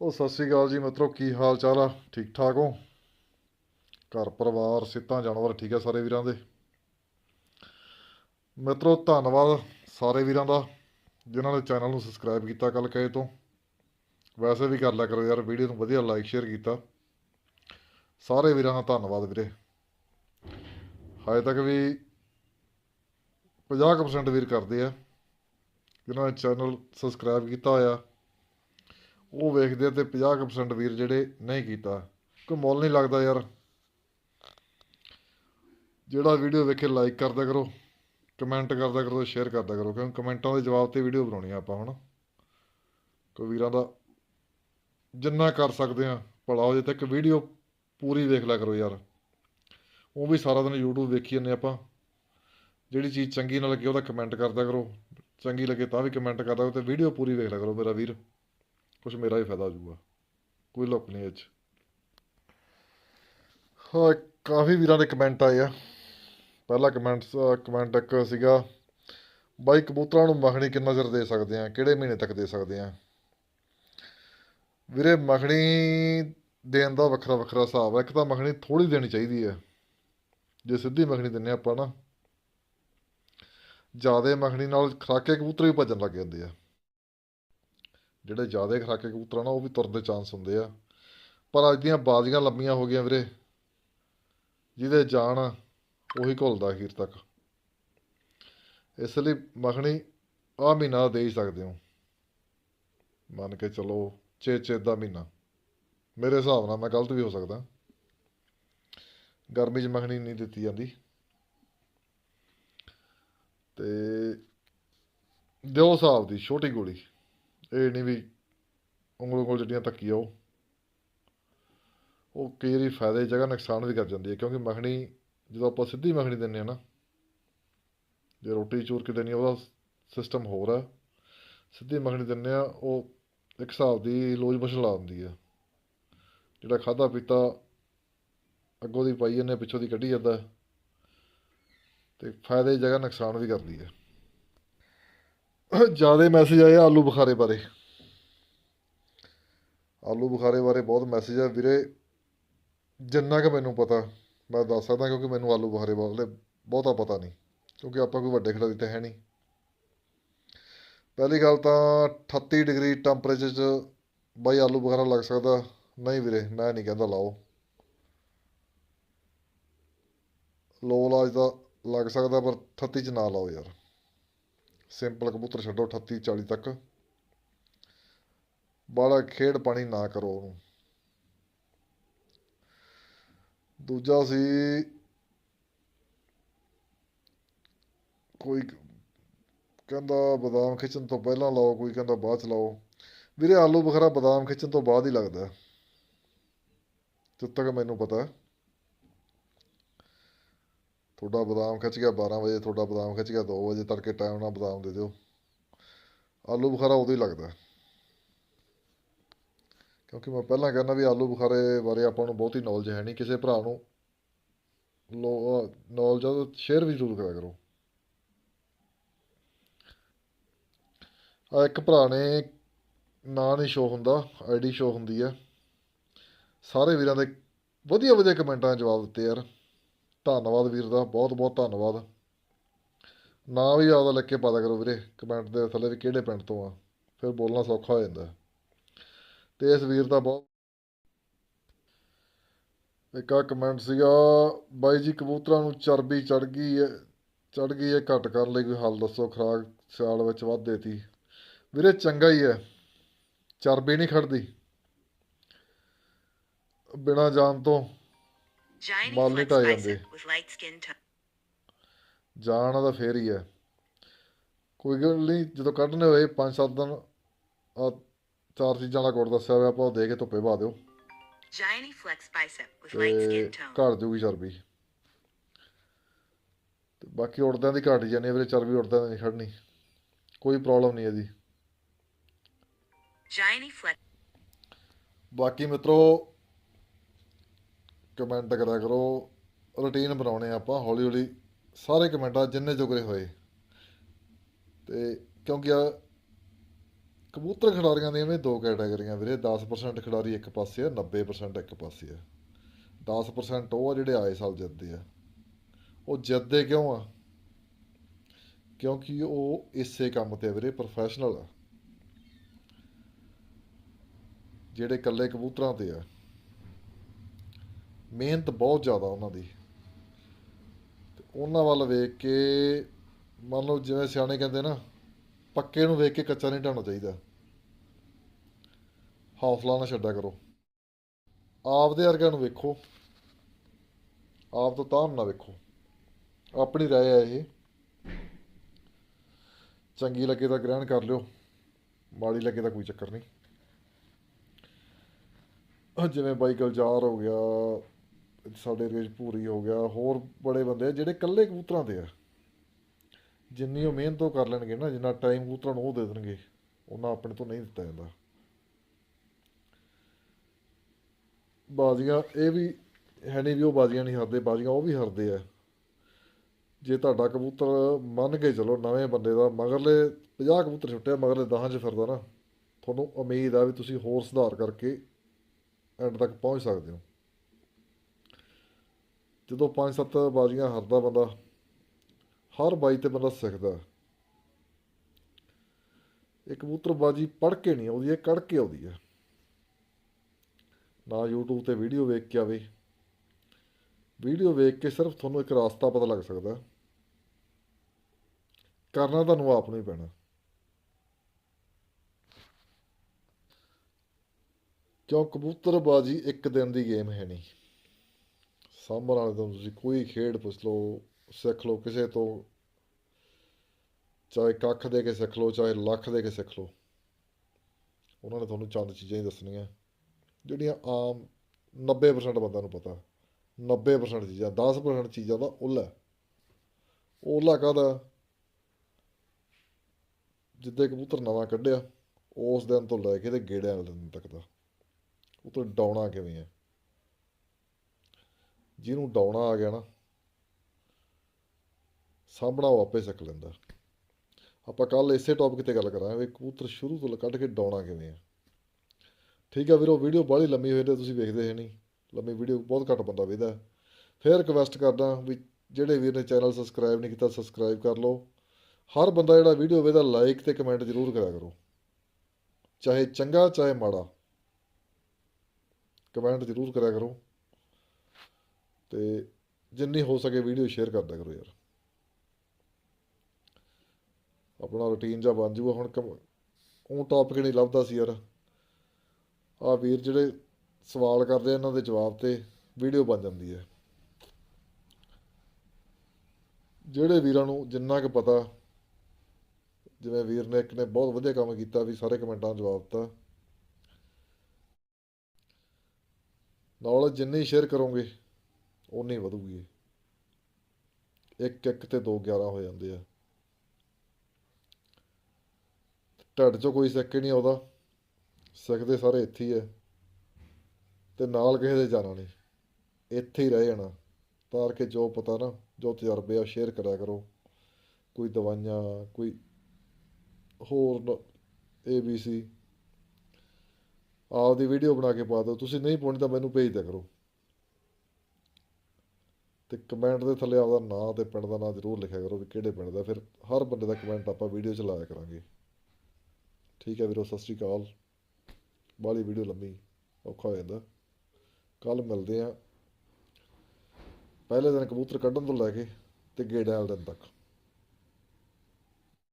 ਉਹ ਸਤਿ ਸ੍ਰੀ ਅਕਾਲ ਜੀ ਮਿੱਤਰੋ, ਕੀ ਹਾਲ ਚਾਲ ਆ? ਠੀਕ ਠਾਕ ਹੋ? ਘਰ ਪਰਿਵਾਰ ਸਿੱਤਾਂ ਜਾਨਵਰ ਠੀਕ ਆ ਸਾਰੇ ਵੀਰਾਂ ਦੇ? ਮਿੱਤਰੋ, ਧੰਨਵਾਦ ਸਾਰੇ ਵੀਰਾਂ ਦਾ, ਜਿਨ੍ਹਾਂ ਨੇ ਚੈਨਲ ਨੂੰ ਸਬਸਕ੍ਰਾਈਬ ਕੀਤਾ ਕੱਲ ਕਹੇ ਤੋਂ। ਵੈਸੇ ਵੀ ਕਰ ਲਿਆ ਕਰੋ ਯਾਰ, ਵੀਡੀਓ ਨੂੰ ਵਧੀਆ ਲਾਈਕ ਸ਼ੇਅਰ ਕੀਤਾ। ਸਾਰੇ ਵੀਰਾਂ ਦਾ ਧੰਨਵਾਦ ਵੀਰੇ। ਹਜੇ ਤੱਕ ਵੀ 50% ਵੀਰ ਕਰਦੇ ਆ, ਜਿਨ੍ਹਾਂ ਨੇ ਚੈਨਲ ਸਬਸਕ੍ਰਾਈਬ ਕੀਤਾ ਹੋਇਆ। ਉਹ ਵੇਖਦੇ ਆ ਤੇ 50% ਵੀਰ ਜਿਹੜੇ ਨਹੀਂ ਕੀਤਾ। ਕੋਈ ਮੁੱਲ ਨਹੀਂ ਲੱਗਦਾ ਯਾਰ। ਜਿਹੜਾ ਵੀਡੀਓ ਵੇਖੇ ਲਾਈਕ ਕਰਦਾ ਕਰੋ ਕਮੈਂਟ ਕਰਦਾ ਕਰੋ ਸ਼ੇਅਰ ਕਰਦਾ ਕਰੋ ਕਿਉਂਕਿ ਕਮੈਂਟਾਂ ਦੇ ਜਵਾਬ ਤੇ ਵੀਡੀਓ ਬਣਾਉਣੀ ਆ ਆਪਾਂ ਹੁਣ ਕੋਈ ਵੀਰਾਂ ਦਾ ਜਿੰਨਾ ਕਰ ਸਕਦੇ ਆ, ਭਲਾ ਹੋ ਜੇ ਤੱਕ ਵੀਡੀਓ ਪੂਰੀ ਵੇਖ ਲਿਆ ਕਰੋ ਯਾਰ। ਉਹ ਵੀ ਸਾਰਾ ਦਿਨ YouTube ਵੇਖੀ ਜਾਂਦੇ ਆਪਾਂ। ਜਿਹੜੀ ਚੀਜ਼ ਚੰਗੀ ਨਾ ਲੱਗੇ ਉਹਦਾ ਕਮੈਂਟ ਕਰਦਾ ਕਰੋ। ਚੰਗੀ ਲੱਗੇ ਤਾਂ ਵੀ ਕਮੈਂਟ ਕਰਦਾ ਕਰੋ ਤੇ ਵੀਡੀਓ ਪੂਰੀ ਵੇਖ ਲਿਆ ਕਰੋ ਮੇਰਾ ਵੀਰ। ਕੁਛ ਮੇਰਾ ਹੀ ਫਾਇਦਾ ਹੋ ਜਾਊਗਾ ਕੋਈ ਲੁੱਕ ਨਹੀਂ ਅੱਜ ਹਾਂ, ਕਾਫੀ ਵੀਰਾਂ ਦੇ ਕਮੈਂਟ ਆਏ ਆ। ਪਹਿਲਾ ਕਮੈਂਟ ਕਮੈਂਟ ਇੱਕ ਸੀਗਾ, ਬਾਈ ਕਬੂਤਰਾਂ ਨੂੰ ਮੱਖਣੀ ਕਿੰਨਾ ਚਿਰ ਦੇ ਸਕਦੇ ਆ? ਕਿਹੜੇ ਮਹੀਨੇ ਤੱਕ ਦੇ ਸਕਦੇ ਆ? ਵੀਰੇ ਮੱਖਣੀ ਦੇਣ ਦਾ ਵੱਖਰਾ ਵੱਖਰਾ ਹਿਸਾਬ ਹੈ ਇੱਕ ਤਾਂ ਮੱਖਣੀ ਥੋੜੀ ਦੇਣੀ ਚਾਹੀਦੀ ਹੈ ਜੇ ਸਿੱਧੀ ਮੱਖਣੀ ਦਿੰਨੇ ਆਪਾਂ ਨਾ, ਜ਼ਿਆਦਾ ਮੱਖਣੀ ਨਾਲ ਖਰਾਕੇ ਕਬੂਤਰ ਵੀ ਭੱਜਣ ਲੱਗ ਜਾਂਦੇ ਆ। ਜਿਹੜੇ ਜ਼ਿਆਦਾ ਖਰਾਕੇ ਕਬੂਤਰ ਨਾ ਉਹ ਵੀ ਤੁਰਨ ਦੇ ਚਾਂਸ ਹੁੰਦੇ ਆ। ਪਰ ਅੱਜ ਦੀਆਂ ਬਾਜ਼ੀਆਂ ਲੰਮੀਆਂ ਹੋ ਗਈਆਂ ਵੀਰੇ। ਜਿਹਦੇ ਜਾਣ ਆ, ਉਹੀ ਘੁਲਦਾ ਅਖੀਰ ਤੱਕ। ਇਸ ਲਈ ਮੱਖਣੀ ਆ ਮਹੀਨਾ ਦੇ ਹੀ ਸਕਦੇ ਹੋ। ਮੰਨ ਕੇ ਚਲੋ ਛੇ ਛੇ ਦਾ ਮਹੀਨਾ। ਮੇਰੇ ਹਿਸਾਬ ਨਾਲ ਮੈਂ ਗਲਤ ਵੀ ਹੋ ਸਕਦਾ। ਗਰਮੀ 'ਚ ਮੱਖਣੀ ਨਹੀਂ ਦਿੱਤੀ ਜਾਂਦੀ। ਤੇ ਦਿਓ ਹਿਸਾਬ ਦੀ ਛੋਟੀ ਗੋਲੀ। ਇਹ ਨਹੀਂ ਵੀ ਉਂਗਲ ਕੋਲ ਜਿਹੜੀਆਂ ਧੱਕੀ ਆ ਉਹ। ਉਹ ਕਈ ਵਾਰੀ ਫਾਇਦੇ ਦੀ ਜਗ੍ਹਾ ਨੁਕਸਾਨ ਵੀ ਕਰ ਜਾਂਦੀ ਹੈ ਕਿਉਂਕਿ ਮੱਖਣੀ ਜਦੋਂ ਆਪਾਂ ਸਿੱਧੀ ਮੱਖਣੀ ਦਿੰਦੇ ਆ ਨਾ, ਜੇ ਰੋਟੀ ਚੂਰ ਕੇ ਦੇਣੀ ਉਹਦਾ ਸਿਸਟਮ ਹੋਰ ਹੈ ਸਿੱਧੀ ਮੱਖਣੀ ਦਿੰਦੇ ਆ, ਉਹ ਇੱਕ ਹਿਸਾਬ ਦੀ ਲੋਜ ਬਛਲ ਲਾ ਦਿੰਦੀ ਆ। ਜਿਹੜਾ ਖਾਦਾ ਪੀਤਾ ਅੱਗੋਂ ਦੀ ਪਾਈ ਜਾਂਦੇ ਪਿੱਛੋਂ ਦੀ ਕੱਢੀ ਜਾਂਦਾ। ਤੇ ਫਾਇਦੇ ਦੀ ਜਗ੍ਹਾ ਨੁਕਸਾਨ ਵੀ ਕਰਦੀ ਹੈ ਜ਼ਿਆਦਾ ਮੈਸੇਜ ਆਏ ਆਲੂ ਬੁਖਾਰੇ ਬਾਰੇ। ਆਲੂ ਬੁਖਾਰੇ ਬਾਰੇ ਬਹੁਤ ਮੈਸੇਜ ਆ। ਵੀਰੇ, ਜਿੰਨਾ ਕੁ ਮੈਨੂੰ ਪਤਾ, ਮੈਂ ਦੱਸ ਸਕਦਾ ਕਿਉਂਕਿ ਮੈਨੂੰ ਆਲੂ ਬੁਖਾਰੇ ਬਾਰੇ ਬਹੁਤਾ ਪਤਾ ਨਹੀਂ, ਕਿਉਂਕਿ ਆਪਾਂ ਕੋਈ ਵੱਡੇ ਖਿਡਾਰੀ ਤਾਂ ਹੈ ਨਹੀਂ। ਪਹਿਲੀ ਗੱਲ ਤਾਂ 38 ਡਿਗਰੀ ਟੈਂਪਰੇਚਰ 'ਚ ਬਾਈ ਆਲੂ ਬੁਖਾਰਾ ਲੱਗ ਸਕਦਾ। ਨਹੀਂ ਵੀਰੇ, ਮੈਂ ਨਹੀਂ ਕਹਿੰਦਾ ਲਾਓ। ਲੋ ਇਲਾਜ ਦਾ ਲੱਗ ਸਕਦਾ, ਪਰ 38 'ਚ ਨਾ ਲਾਓ ਯਾਰ। ਸਿੰਪਲ ਕਬੂਤਰ ਛੱਡੋ 38 40 ਤੱਕ। ਬਾਹਲਾ ਖੇਡ ਪਾਣੀ ਨਾ ਕਰੋ ਉਹਨੂੰ। ਦੂਜਾ ਸੀ, ਕੋਈ ਕਹਿੰਦਾ ਬਦਾਮ ਖਿੱਚਣ ਤੋਂ ਪਹਿਲਾਂ ਲਾਓ, ਕੋਈ ਕਹਿੰਦਾ ਬਾਅਦ ਚ ਲਾਓ। ਵੀਰੇ, ਆਲੂ ਬਖਰਾ ਬਦਾਮ ਖਿੱਚਣ ਤੋਂ ਬਾਅਦ ਹੀ ਲੱਗਦਾ। ਜਦ ਤੱਕ ਮੈਨੂੰ ਪਤਾ। ਤੁਹਾਡਾ ਬਦਾਮ ਖਿੱਚ ਗਿਆ 12 ਵਜੇ ਤੁਹਾਡਾ ਬਦਾਮ ਖਿੱਚ ਗਿਆ 2 ਵਜੇ ਤੜਕੇ ਟਾਈਮ ਨਾਲ ਬਦਾਮ ਦੇ ਦਿਓ। ਆਲੂ ਬੁਖਾਰਾ ਉਦੋਂ ਹੀ ਲੱਗਦਾ। ਕਿਉਂਕਿ ਮੈਂ ਪਹਿਲਾਂ ਕਹਿੰਦਾ ਵੀ ਆਲੂ ਬੁਖਾਰੇ ਬਾਰੇ ਆਪਾਂ ਨੂੰ ਬਹੁਤੀ ਨੌਲੇਜ ਹੈ ਨਹੀਂ, ਕਿਸੇ ਭਰਾ ਨੂੰ ਲੋ ਨੌਲੇਜ ਸ਼ੇਅਰ ਵੀ ਜ਼ਰੂਰ ਕਰਿਆ ਕਰੋ। ਆ ਇੱਕ ਭਰਾ ਨੇ ਨਾਂ ਨਹੀਂ ਸ਼ੋ ਹੁੰਦਾ ਆਈਡੀ ਸ਼ੋ ਹੁੰਦੀ ਆ। ਸਾਰੇ ਵੀਰਾਂ ਦੇ ਵਧੀਆ ਵਧੀਆ ਕਮੈਂਟਾਂ ਦੇ ਜਵਾਬ ਦਿੱਤੇ ਯਾਰ। ਧੰਨਵਾਦ ਵੀਰ ਦਾ, ਬਹੁਤ ਬਹੁਤ ਧੰਨਵਾਦ। ਨਾ ਵੀ ਆਪਦਾ ਲਿਖ ਕੇ ਪਤਾ ਕਰੋ ਵੀਰੇ ਕਮੈਂਟ ਦੇ ਥੱਲੇ ਵੀ ਕਿਹੜੇ ਪਿੰਡ ਤੋਂ ਆ, ਫਿਰ ਬੋਲਣਾ ਸੌਖਾ ਹੋ ਜਾਂਦਾ। ਤੇ ਇਸ ਵੀਰ ਦਾ ਬਹੁਤ ਇੱਕ ਆ ਕਮੈਂਟ ਸੀਗਾ, ਬਾਈ ਜੀ ਕਬੂਤਰਾਂ ਨੂੰ ਚਰਬੀ ਚੜ ਗਈ ਹੈ ਚੜ ਗਈ ਹੈ ਘੱਟ ਕਰਨ ਲਈ, ਕੋਈ ਹੱਲ ਦੱਸੋ, ਖੁਰਾਕ ਸਿਆਲ ਵਿੱਚ ਵੱਧ ਦੇਤੀ। ਵੀਰੇ ਚੰਗਾ ਹੀ ਹੈ ਚਰਬੀ ਨਹੀਂ ਖੜਦੀ। ਬਿਨਾਂ ਜਾਣ ਤੋਂ। ਢਾਏ bicep ਜਾਂਦੇ। ਜਾਨ ਦਾ ਫੇਰ ਹੀ ਹੈ। ਕੋਈ ਗੱਲ ਨਹੀਂ ਜਦੋਂ ਕੱਢਣੇ ਹੋਏ 5-7 ਦਿਨ ਆ ਚਾਰ ਚੀਜ਼ਾਂ ਦਾ ਕੋਡ ਦੱਸਿਆ ਹੋਇਆ ਆਪਾਂ ਉਹ ਦੇ ਕੇ ਧੁੱਪੇ ਪਾ ਦਿਓ। Shiny flex bicep with light ਤੇ skin tone. ਘਟ ਜੂਗੀ ਚਰਬੀ। ਤੇ ਬਾਕੀ ਉੜਦਿਆਂ ਦੀ ਘਟ ਜਾਣੀ ਵੀਰੇ ਚਰਬੀ ਉੜਦਿਆਂ ਦੀ ਨਹੀਂ ਖੜਨੀ ਕੋਈ ਪ੍ਰੋਬਲਮ ਨਹੀਂ ਇਹਦੀ। Shiny flex ਬਾਕੀ ਮਿੱਤਰੋ ਕਮੈਂਟ ਕਰਿਆ ਕਰੋ। ਰੁਟੀਨ ਬਣਾਉਣੇ ਆਪਾਂ, ਹੌਲੀ ਹੌਲੀ ਸਾਰੇ ਕਮੈਂਟਾਂ ਜਿੰਨੇ ਜੁਗਰੇ ਹੋਏ। ਤੇ ਕਿਉਂਕਿ ਆ ਕਬੂਤਰ ਖਿਡਾਰੀਆਂ ਦੀਆਂ ਵੀ ਦੋ ਕੈਟਾਗਰੀਆਂ ਵੀਰੇ 10% ਖਿਡਾਰੀ ਇੱਕ ਪਾਸੇ ਆ 90% ਇੱਕ ਪਾਸੇ ਆ। 10% ਉਹ ਆ ਜਿਹੜੇ ਆਏ ਸਾਲ ਜਿੱਤਦੇ ਆ। ਉਹ ਜਿੱਤਦੇ ਕਿਉਂ ਆ? ਕਿਉਂਕਿ ਉਹ ਇਸੇ ਕੰਮ ਤੇ ਵੀਰੇ ਪ੍ਰੋਫੈਸ਼ਨਲ ਆ। ਜਿਹੜੇ ਇਕੱਲੇ ਕਬੂਤਰਾਂ ਤੇ ਆ। ਮਿਹਨਤ ਬਹੁਤ ਜ਼ਿਆਦਾ ਉਹਨਾਂ ਦੀ। ਤੇ ਉਹਨਾਂ ਵੱਲ ਵੇਖ ਕੇ, ਮੰਨ ਲਓ ਜਿਵੇਂ ਸਿਆਣੇ ਕਹਿੰਦੇ ਨਾ, ਪੱਕੇ ਨੂੰ ਵੇਖ ਕੇ ਕੱਚਾ ਨਹੀਂ ਢਾਉਣਾ ਚਾਹੀਦਾ। ਹੌਸਲਾ ਨਾ ਛੱਡਿਆ ਕਰੋ। ਆਪਦੇ ਵਰਗਿਆਂ ਨੂੰ ਵੇਖੋ। ਆਪ ਤੋਂ ਤਾਂ ਨਾ ਵੇਖੋ। ਆਪਣੀ ਰਾਏ ਹੈ ਇਹ। ਚੰਗੀ ਲੱਗੇ ਤਾਂ ਗ੍ਰਹਿਣ ਕਰ ਲਿਓ। ਮਾੜੀ ਲੱਗੇ ਤਾਂ ਕੋਈ ਚੱਕਰ ਨਹੀਂ। ਜਿਵੇਂ ਬਾਈ ਗਲਜਾਰ ਹੋ ਗਿਆ ਸਾਡੇ ਏਰੀਏ 'ਚ ਭੂਰੀ ਹੋ ਗਿਆ, ਹੋਰ ਬੜੇ ਬੰਦੇ ਆ ਜਿਹੜੇ ਇਕੱਲੇ ਕਬੂਤਰਾਂ ਤੇ ਆ। ਜਿੰਨੀ ਉਹ ਮਿਹਨਤ ਉਹ ਕਰ ਲੈਣਗੇ ਨਾ, ਜਿੰਨਾ ਟਾਈਮ ਕਬੂਤਰਾਂ ਨੂੰ ਉਹ ਦੇ ਦੇਣਗੇ, ਉਹਨਾਂ ਆਪਣੇ ਤੋਂ ਨਹੀਂ ਦਿੱਤਾ ਜਾਂਦਾ। ਬਾਜ਼ੀਆਂ, ਇਹ ਵੀ ਹੈ ਨਹੀਂ ਵੀ ਉਹ ਬਾਜ਼ੀਆਂ ਨਹੀਂ ਹਾਰਦੇ, ਬਾਜ਼ੀਆਂ ਉਹ ਵੀ ਹਾਰਦੇ ਆ। ਜੇ ਤੁਹਾਡਾ ਕਬੂਤਰ ਮੰਨ ਕੇ ਚਲੋ ਨਵੇਂ ਬੰਦੇ ਦਾ, ਮਗਰਲੇ 50 ਕਬੂਤਰ ਛੁੱਟਿਆ ਮਗਰਲੇ 10 'ਚ ਫਿਰਦਾ ਨਾ, ਤੁਹਾਨੂੰ ਉਮੀਦ ਆ ਵੀ ਤੁਸੀਂ ਹੋਰ ਸੁਧਾਰ ਕਰਕੇ ਐਂਡ ਤੱਕ ਪਹੁੰਚ ਸਕਦੇ ਹੋ। ਜਦੋਂ ਪੰਜ ਸੱਤ ਬਾਜ਼ੀਆਂ ਹਾਰਦਾ ਬੰਦਾ, ਹਰ ਬਾਈ ਤੇ ਬੰਦਾ ਸਿੱਖਦਾ ਇਹ ਕਬੂਤਰ ਬਾਜੀ ਪੜ੍ਹ ਕੇ ਨਹੀਂ ਆਉਂਦੀ, ਇਹ ਕੜ ਕੇ ਆਉਂਦੀ ਹੈ। ਨਾ YouTube ਤੇ ਵੀਡੀਓ ਵੇਖ ਕੇ ਆਵੇ। ਵੀਡੀਓ ਵੇਖ ਕੇ ਸਿਰਫ ਤੁਹਾਨੂੰ ਇੱਕ ਰਾਸਤਾ ਪਤਾ ਲੱਗ ਸਕਦਾ ਕਰਨਾ ਤੁਹਾਨੂੰ ਆਪ ਨੂੰ ਹੀ ਪੈਣਾ। ਕਿਉਂ ਕਬੂਤਰਬਾਜੀ ਇੱਕ ਦਿਨ ਦੀ ਗੇਮ ਹੈ ਨਹੀਂ? ਸਾਂਭਣ ਵਾਲੇ ਤੋਂ ਤੁਸੀਂ ਕੋਈ ਖੇਡ ਪੁੱਛ ਲਓ, ਸਿੱਖ ਲਓ, ਕਿਸੇ ਤੋਂ, ਚਾਹੇ ਕੱਖ ਦੇ ਕੇ ਸਿੱਖ ਲਓ, ਚਾਹੇ ਲੱਖ ਦੇ ਕੇ ਸਿੱਖ ਲਓ। ਉਹਨਾਂ ਨੇ ਤੁਹਾਨੂੰ ਚੰਦ ਚੀਜ਼ਾਂ ਹੀ ਦੱਸਣੀਆਂ। ਜਿਹੜੀਆਂ ਆਮ 90% ਬੰਦਿਆਂ ਨੂੰ ਪਤਾ। 90% ਚੀਜ਼ਾਂ 10% ਚੀਜ਼ਾਂ ਦਾ ਉੱਲਾ ਉੱਲਾ ਕਾਹਦਾ? ਜਿੱਦੇ ਕਬੂਤਰ ਨਵਾਂ ਕੱਢਿਆ, ਉਸ ਦਿਨ ਤੋਂ ਲੈ ਕੇ ਤੇ ਗੇੜਿਆਂ ਵਾਲੇ ਦਿਨ ਤੱਕ ਦਾ। ਉਹ ਤੋਂ ਡਾਉਣਾ ਕਿਵੇਂ ਹੈ? ਜਿਹਨੂੰ ਡਾਉਣਾ ਆ ਗਿਆ ਨਾ ਸਾਂਭਣਾ ਉਹ ਆਪੇ ਸਿੱਖ ਲੈਂਦਾ। ਆਪਾਂ ਕੱਲ ਇਸੇ ਟੌਪਿਕ ਤੇ ਗੱਲ ਕਰਾਂਗੇ ਵੀ ਕਬੂਤਰ ਸ਼ੁਰੂ ਤੋਂ ਕੱਢ ਕੇ ਡਾਉਣਾ ਕਿਵੇਂ ਆ। ਠੀਕ ਆ ਵੀਰੋ, ਵੀਡੀਓ ਬਾਹਲੀ ਲੰਮੀ ਹੋਈ ਤੇ ਤੁਸੀਂ ਵੇਖਦੇ ਹੈ ਨਹੀਂ। ਲੰਮੀ ਵੀਡੀਓ ਬਹੁਤ ਘੱਟ ਬੰਦਾ ਵੇਖਦਾ। ਫਿਰ ਰਿਕਵੈਸਟ ਕਰਦਾ ਵੀ ਜਿਹੜੇ ਵੀਰ ਨੇ ਚੈਨਲ ਸਬਸਕ੍ਰਾਈਬ ਨਹੀਂ ਕੀਤਾ ਸਬਸਕ੍ਰਾਈਬ ਕਰ ਲਓ। ਹਰ ਬੰਦਾ ਜਿਹੜਾ ਵੀਡੀਓ ਵੇਖਦਾ ਲਾਈਕ ਤੇ ਕਮੈਂਟ ਜ਼ਰੂਰ ਕਰਿਆ ਕਰੋ। ਚਾਹੇ ਚੰਗਾ, ਚਾਹੇ ਮਾੜਾ। ਕਮੈਂਟ ਜ਼ਰੂਰ ਕਰਿਆ ਕਰੋ। ਤੇ ਜਿੰਨੀ ਹੋ ਸਕੇ ਵੀਡੀਓ ਸ਼ੇਅਰ ਕਰਦਾ ਕਰੋ ਯਾਰ। ਆਪਣਾ ਰੁਟੀਨ ਜਾਂ ਬਣ ਜੂਗਾ, ਹੁਣ ਕਮ- ਉਹ ਟੌਪਿਕ ਨਹੀਂ ਲੱਭਦਾ ਸੀ ਯਾਰ। ਆ ਵੀਰ ਜਿਹੜੇ ਸਵਾਲ ਕਰਦੇ ਇਹਨਾਂ ਦੇ ਜਵਾਬ ਤੇ ਵੀਡੀਓ ਬਣ ਜਾਂਦੀ ਹੈ। ਜਿਹੜੇ ਵੀਰਾਂ ਨੂੰ ਜਿੰਨਾ ਕੁ ਪਤਾ, ਜਿਵੇਂ ਵੀਰ ਨੇ ਇੱਕ ਨੇ ਬਹੁਤ ਵਧੀਆ ਕੰਮ ਕੀਤਾ ਵੀ ਸਾਰੇ ਕਮੈਂਟਾਂ ਦਾ ਜਵਾਬ ਦਿੱਤਾ। ਨੌਲੇਜ ਜਿੰਨੀ ਸ਼ੇਅਰ ਕਰੋਗੇ ਉਨੀ ਵਧੂਗੀ। ਇੱਕ ਇੱਕ ਤੇ ਦੋ 11 ਹੋ ਜਾਂਦੇ ਆ। ਢੱਡ 'ਚੋਂ ਕੋਈ ਸਿੱਖ ਨਹੀਂ ਆਉਂਦਾ। ਸਿੱਕਦੇ ਸਾਰੇ ਇੱਥੇ ਹੀ ਹੈ ਤੇ ਨਾਲ ਕਿਸੇ ਦੇ ਜਾਣਾ ਨਹੀਂ। ਇੱਥੇ ਹੀ ਰਹਿ ਜਾਣਾ। ਤਾਰ ਕੇ ਜੋ ਪਤਾ ਨਾ, ਜੋ ਤਜਰਬੇ ਆ ਸ਼ੇਅਰ ਕਰਿਆ ਕਰੋ। ਕੋਈ ਦਵਾਈਆਂ, ਕੋਈ ਹੋਰ ਏ ਬੀ ਸੀ ਆਪਦੀ ਵੀਡੀਓ ਬਣਾ ਕੇ ਪਾ ਦਿਓ। ਤੁਸੀਂ ਨਹੀਂ ਪਾਉਣੀ ਤਾਂ ਮੈਨੂੰ ਭੇਜ ਦਿਆ ਕਰੋ। ਤੇ ਕਮੈਂਟ ਦੇ ਥੱਲੇ ਆਪਦਾ ਨਾਂ ਤੇ ਪਿੰਡ ਦਾ ਨਾਂ ਜ਼ਰੂਰ ਲਿਖਿਆ ਕਰੋ ਵੀ ਕਿਹੜੇ ਪਿੰਡ ਦਾ, ਫਿਰ ਹਰ ਬੰਦੇ ਦਾ ਕਮੈਂਟ ਆਪਾਂ ਵੀਡੀਓ 'ਚ ਲਾਇਆ ਕਰਾਂਗੇ। ਠੀਕ ਹੈ ਵੀਰੋ, ਸਤਿ ਸ਼੍ਰੀ ਅਕਾਲ। ਬਾਹਲੀ ਵੀਡੀਓ ਲੰਮੀ, ਔਖਾ ਹੋ ਜਾਂਦਾ। ਕੱਲ ਮਿਲਦੇ ਆ ਪਹਿਲੇ ਦਿਨ ਕਬੂਤਰ ਕੱਢਣ ਤੋਂ ਲੈ ਕੇ ਤੇ ਗੇੜਿਆਂ ਵਾਲੇ ਦਿਨ ਤੱਕ।